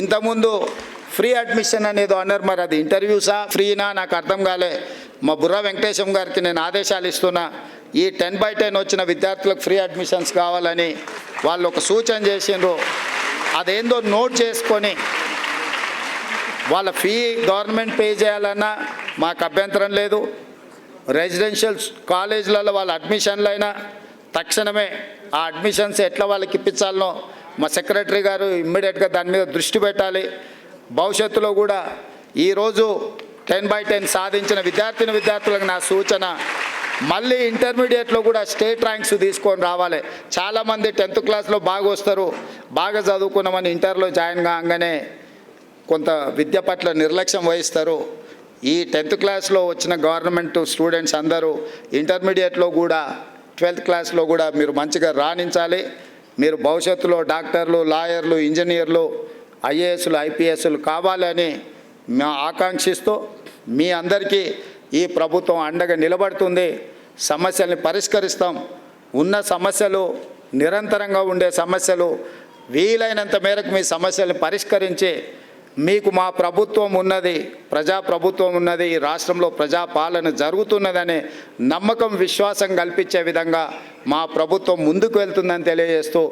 ఇంతకుముందు free admission అనేది అన్నారు మరి అది ఇంటర్వ్యూసా? ఫ్రీనా? నాకు అర్థం కాలే. మా బుర్ర వెంకటేశం గారికి నేను ఆదేశాలు ఇస్తున్నా. ఈ టెన్ బై టెన్ వచ్చిన విద్యార్థులకు ఫ్రీ అడ్మిషన్స్ కావాలని వాళ్ళు ఒక సూచన చేసిండ్రు. అదేందో నోట్ చేసుకొని వాళ్ళ ఫీ గవర్నమెంట్ పే చేయాలన్నా మాకు అభ్యంతరం లేదు. రెసిడెన్షియల్ కాలేజీలలో వాళ్ళ అడ్మిషన్లు అయినా తక్షణమే ఆ అడ్మిషన్స్ ఎట్లా వాళ్ళకి ఇప్పించాలనో మా సెక్రటరీ గారు ఇమ్మీడియట్గా దాని మీద దృష్టి పెట్టాలి. భవిష్యత్తులో కూడా ఈరోజు టెన్ బై టెన్ సాధించిన విద్యార్థిని విద్యార్థులకు నా సూచన మళ్ళీ ఇంటర్మీడియట్లో కూడా స్టేట్ ర్యాంక్స్ తీసుకొని రావాలి. చాలామంది టెన్త్ క్లాస్లో బాగా వస్తారు బాగా చదువుకున్నామని ఇంటర్లో జాయిన్ కాగానే కొంత విద్య పట్ల నిర్లక్ష్యం వహిస్తారు. ఈ టెన్త్ క్లాస్లో వచ్చిన గవర్నమెంట్ స్టూడెంట్స్ అందరూ ఇంటర్మీడియట్లో కూడా ట్వెల్త్ క్లాస్లో కూడా మీరు మంచిగా రాణించాలి. మీరు భవిష్యత్తులో డాక్టర్లు లాయర్లు ఇంజనీర్లు ఐఏఎస్లు ఐపీఎస్లు కావాలని మేము ఆకాంక్షిస్తూ మీ అందరికీ ఈ ప్రభుత్వం అండగా నిలబడుతుంది. సమస్యల్ని పరిష్కరిస్తాం. ఉన్న సమస్యలు నిరంతరంగా ఉండే సమస్యలు వీలైనంత మేరకు మీ సమస్యల్ని పరిష్కరించి మీకు మా ప్రభుత్వం ఉన్నది ప్రజా ప్రభుత్వం ఉన్నది ఈ రాష్ట్రంలో ప్రజాపాలన జరుగుతున్నదనే నమ్మకం విశ్వాసం కల్పించే విధంగా మా ప్రభుత్వం ముందుకు వెళ్తుందని తెలియజేస్తూ